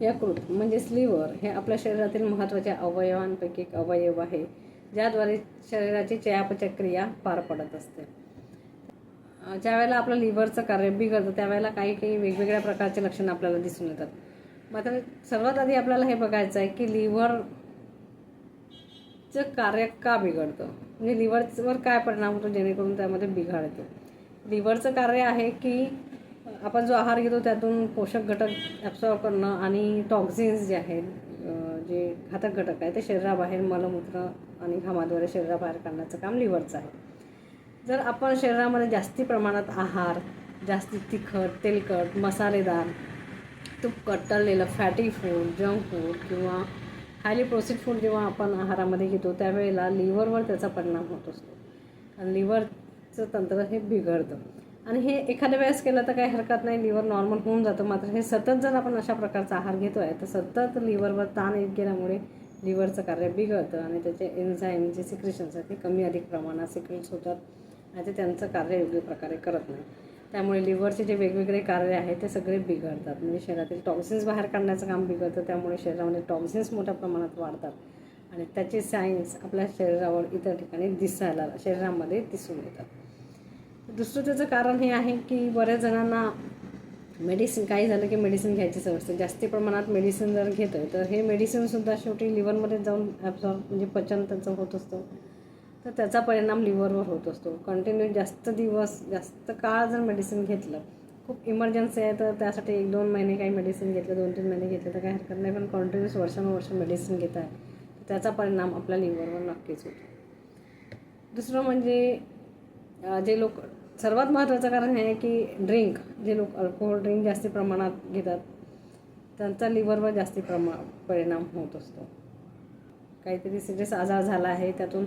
यकृत म्हणजेच लिव्हर हे आपल्या शरीरातील महत्त्वाच्या अवयवांपैकी एक अवयव आहे ज्याद्वारे शरीराची चयापचय क्रिया पार पडत असते. ज्यावेळेला आपलं लिव्हरचं कार्य बिघडतं त्यावेळेला काही काही वेगवेगळ्या प्रकारचे लक्षणं आपल्याला दिसून येतात. मात्र सर्वात आधी आपल्याला हे बघायचं आहे की लिव्हरचं कार्य का बिघडतं? म्हणजे लिव्हरवर काय परिणाम होतो जेणेकरून त्यामध्ये बिघाड येतो? लिव्हरचं कार्य आहे की आपण जो आहार घेतो त्यातून पोषक घटक ॲब्सॉर्व करणं आणि टॉक्झिन्स जे आहेत जे घातक घटक आहे ते शरीराबाहेर मलमूत्र आणि घामाद्वारे शरीराबाहेर काढण्याचं काम लिव्हरचं आहे. जर आपण शरीरामध्ये जास्ती प्रमाणात आहार जास्ती तिखट तेलकट मसालेदार तुपकट तळलेलं फॅटी फूड जंक फूड किंवा हायली प्रोसेस फूड जेव्हा आपण आहारामध्ये घेतो त्यावेळेला लिव्हरवर त्याचा परिणाम होत असतो. आणि लिव्हरचं तंत्र हे बिघडतं. आणि हे एखाद्या वेळेस केलं तर काही हरकत नाही लिव्हर नॉर्मल होऊन जातं. मात्र हे सतत जर आपण अशा प्रकारचा आहार घेतो आहे तर सतत लिव्हरवर ताण येत गेल्यामुळे लिव्हरचं कार्य बिघडतं आणि त्याचे एन्झाईम जे सिक्रेशन्स आहेत ते कमी अधिक प्रमाणात सिक्रेट्स होतात आणि ते त्यांचं कार्य योग्य प्रकारे करत नाही. त्यामुळे लिव्हरचे जे वेगवेगळे कार्य आहेत ते सगळे बिघडतात. म्हणजे शरीरातील टॉक्सिन्स बाहेर काढण्याचं काम बिघडतं त्यामुळे शरीरामध्ये टॉक्सिन्स मोठ्या प्रमाणात वाढतात आणि त्याचे सायन्स आपल्या शरीरावर इतर ठिकाणी दिसायला शरीरामध्ये दिसून येतात. दुसरं त्याचं कारण हे आहे की बऱ्याच जणांना मेडिसिन काही झालं की मेडिसिन घ्यायची सवय असते. जास्ती प्रमाणात मेडिसिन जर घेतो तर हे मेडिसिनसुद्धा शेवटी लिव्हरमध्ये जाऊन ॲब्झॉर्ब म्हणजे पचन त्याचं होत असतं. तर त्याचा परिणाम लिव्हरवर होत असतो. कंटिन्यू जास्त दिवस जास्त काळ जर मेडिसिन घेतलं खूप इमर्जन्सी आहे तर त्यासाठी एक दोन महिने काही मेडिसिन घेतलं दोन तीन महिने घेतलं तर काही हरकत नाही. पण कंटिन्यूस वर्षानुवर्ष मेडिसिन घेत आहे. तर त्याचा परिणाम आपल्या लिव्हरवर नक्कीच होतो. दुसरं म्हणजे जे लोक सर्वात महत्त्वाचं कारण हे आहे की ड्रिंक जे लोक अल्कोहोल ड्रिंक जास्त प्रमाणात घेतात त्यांचा लिव्हरवर जास्त प्रमा परिणाम होत असतो. काहीतरी सिरियस आजार झाला आहे त्यातून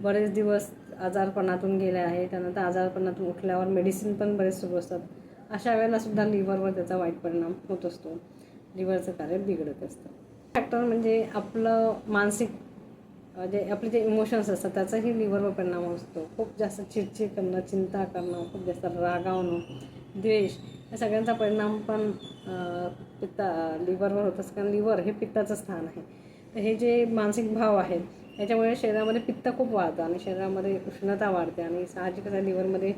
बरेच दिवस आजारपणातून गेले आहे त्यानंतर आजारपणातून उठल्यावर मेडिसिन पण बरेच सुरू असतात. अशा वेळेला सुद्धा लिव्हरवर त्याचा वाईट परिणाम होत असतो. लिव्हरचं कार्य बिघडत असतं. फॅक्टर म्हणजे आपलं मानसिक जे आपले जे इमोशन्स असतात त्याचाही लिव्हरवर परिणाम असतो. खूप जास्त चिडचिड करणं चिंता करणं खूप जास्त रागावणं द्वेष या सगळ्यांचा परिणाम पण पित्ता लिव्हरवर होत असतं. कारण लिव्हर हे पित्ताचं स्थान आहे. तर हे जे मानसिक भाव आहेत त्याच्यामुळे शरीरामध्ये पित्त खूप वाढतं आणि शरीरामध्ये उष्णता वाढते आणि साहजिकच आहे लिव्हरमध्ये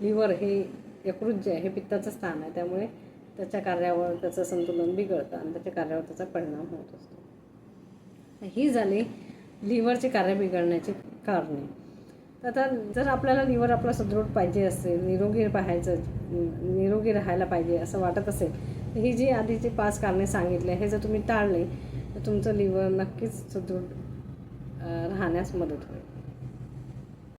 लिव्हर हे यकृत जे आहे हे पित्ताचं स्थान आहे. त्यामुळे त्याच्या कार्यावर त्याचं संतुलन बिघडतं आणि त्याच्या कार्यावर त्याचा परिणाम होत असतो. ही झाली लिव्हरचे कार्य बिघडण्याची कारणे तर आता जर आपल्याला लिव्हर आपला सुदृढ पाहिजे असेल निरोगी पाहायचं निरोगी राहायला पाहिजे असं वाटत असेल तर ही जी आधीची पाच कारणे सांगितले हे जर तुम्ही टाळले तर तुमचं लिव्हर नक्कीच सुदृढ राहण्यास मदत होईल.